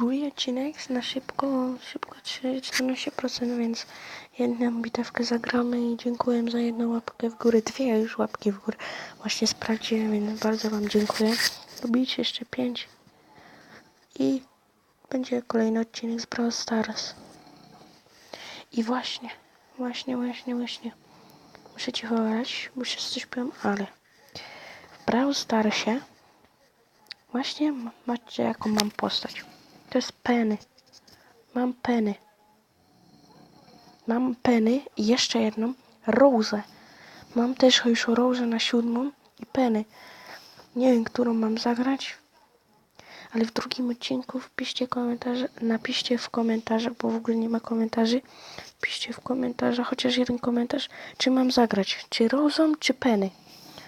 drugi odcinek na szybko, szybko 14%, więc jedną bitewkę zagramy i dziękuję za jedną łapkę w górę, dwie już łapki w górę. Właśnie sprawdziłem, więc bardzo Wam dziękuję. Lubicie jeszcze pięć i będzie kolejny odcinek z Brawl Stars. I właśnie, właśnie, właśnie, właśnie. Muszę cicho grać, muszę coś powiem, ale w Brawl Starsie właśnie macie jaką mam postać. To jest Penny. Mam Penny. Mam Penny i jeszcze jedną Rose. Mam też już Rose na siódmą i Penny. Nie wiem, którą mam zagrać, ale w drugim odcinku wpiszcie komentarze, napiszcie w komentarzach, bo w ogóle nie ma komentarzy. Piszcie w komentarzach chociaż jeden komentarz, czy mam zagrać, czy Rozą, czy Penny.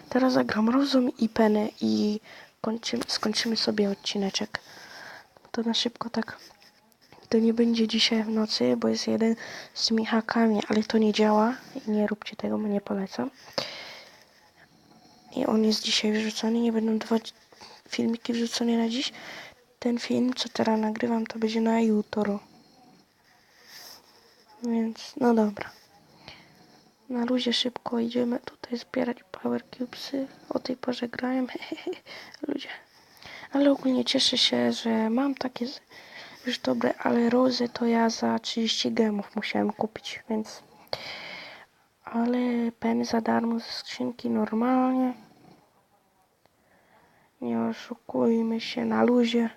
Teraz zagram Rozą i Penny i kończymy, skończymy sobie odcineczek. To na szybko tak. To nie będzie dzisiaj w nocy, bo jest jeden z tymi hakami, ale to nie działa nie róbcie tego, bo nie polecam. I on jest dzisiaj wrzucony, nie będą dwa filmiki wrzucone na dziś. Ten film, co teraz nagrywam, to będzie na jutro. Więc, no dobra. Na luzie szybko idziemy tutaj zbierać Power Cubesy. O tej porze grałem. Ludzie. Ale ogólnie cieszę się, że mam takie już dobre, ale rozy to ja za 30 gemów musiałem kupić, więc... Ale pen za darmo ze skrzynki normalnie. Nie oszukujmy się na luzie.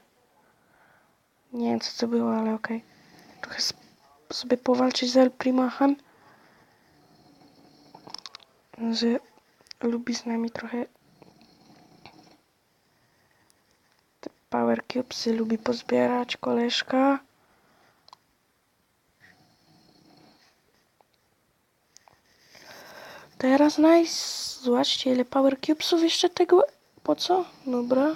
Nie wiem co to było, ale okej. Trochę sp- sobie powalczyć z El Primachem. Że lubi z nami trochę Power Cubesy lubi pozbierać koleżka. Teraz nice. Zobaczcie ile Power Cubesów jeszcze tego. Po co? Dobra.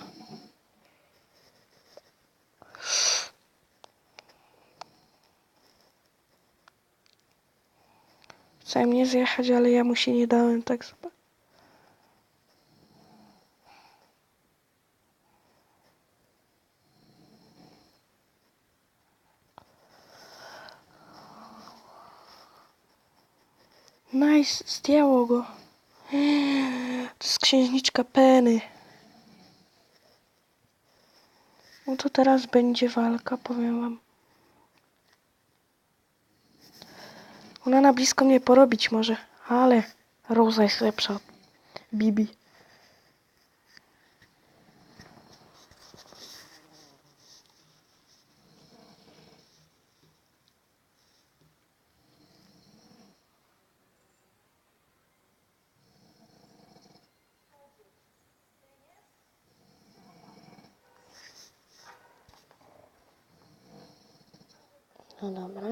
Chciałem nie zjechać, ale ja mu się nie dałem, tak zobacz. Nice, zdjęło go. To jest księżniczka Penny. No to teraz będzie walka, powiem wam. Ona na blisko mnie porobić może, ale Rosa jest lepsza Bibi. No dobra.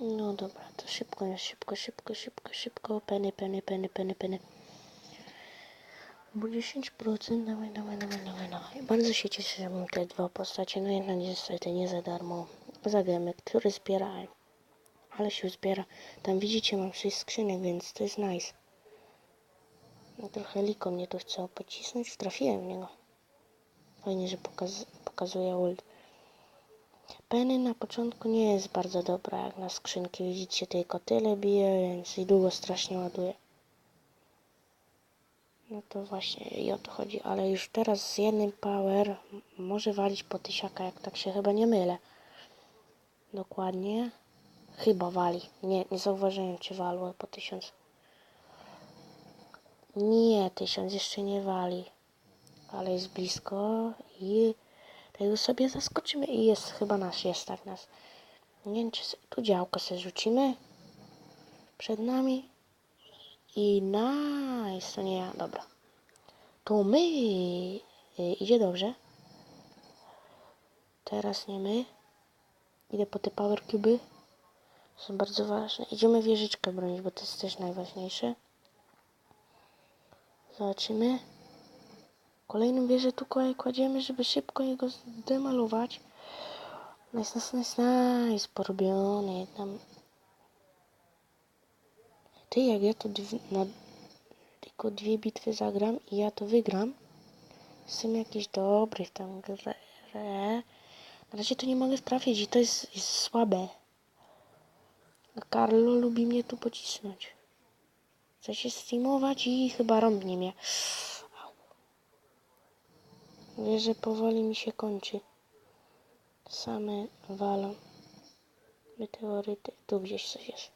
No dobra, to szybko, szybko, szybko, szybko, szybko. Penny, penny, penny, penny, penny. Bo 10%, dawaj, dawaj, dawaj, dawaj, dawaj. Bardzo się cieszę, że mam te dwa postacie. No jedna niestety nie za darmo. Za gemy, który zbiera. Ale się zbiera. Tam widzicie, mam 6 skrzynek, więc to jest nice. No trochę liko mnie tu chciał pocisnąć. Trafiłem w niego. Fajnie, że pokaz pokazuje ult. Penny na początku nie jest bardzo dobra jak na skrzynki. Widzicie, tylko tyle bije, więc i długo strasznie ładuje. No to właśnie i o to chodzi, ale już teraz z jednym power może walić po tysiaka, jak tak się chyba nie mylę. Dokładnie. Chyba wali. Nie, nie zauważyłem, czy walło po tysiąc. Nie, tysiąc jeszcze nie wali. Ale jest blisko i tego sobie zaskoczymy i jest chyba nasz, jest tak nas. Nie wiem, czy tu działko sobie rzucimy. Przed nami. I nice, to nie ja, dobra. To my. Y, idzie dobrze. Teraz nie my. Idę po te power cuby. Są bardzo ważne. Idziemy wieżyczkę bronić, bo to jest też najważniejsze. Zobaczymy. Kolejną wieżę tu kła- kładziemy, żeby szybko jego zdemalować. Nice, nice, nice, nice. Porobiony tam. Ty, jak ja tu na tylko dwie bitwy zagram i ja to wygram. Jestem jakiś dobry w tę grę. Na razie to nie mogę trafić i to jest, jest słabe. A Carlo lubi mnie tu pocisnąć. Chce się steamować i chyba rąbnie mnie. Wiesz, że powoli mi się kończy. Same walą. Meteoryty. Tu gdzieś coś jest.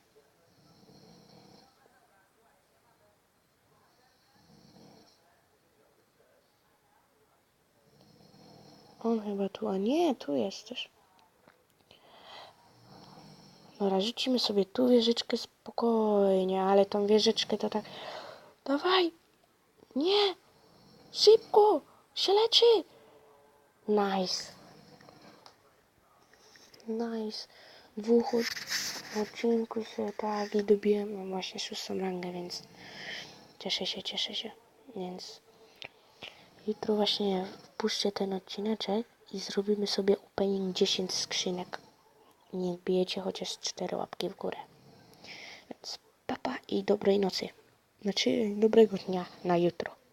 On chyba tu, a nie, tu jesteś. Dobra, rzucimy sobie tu wieżyczkę spokojnie, ale tą wieżyczkę to tak... Dawaj! Nie! Szybko! Się leczy! Nice. Nice. Dwóch od- odcinku się tak i dobiłem no właśnie szóstą rangę, więc cieszę się, cieszę się. Więc jutro właśnie wpuszczę ten odcineczek i zrobimy sobie opening 10 skrzynek. I niech bijecie chociaż 4 łapki w górę. Więc papa i dobrej nocy. Znaczy dobrego dnia na jutro.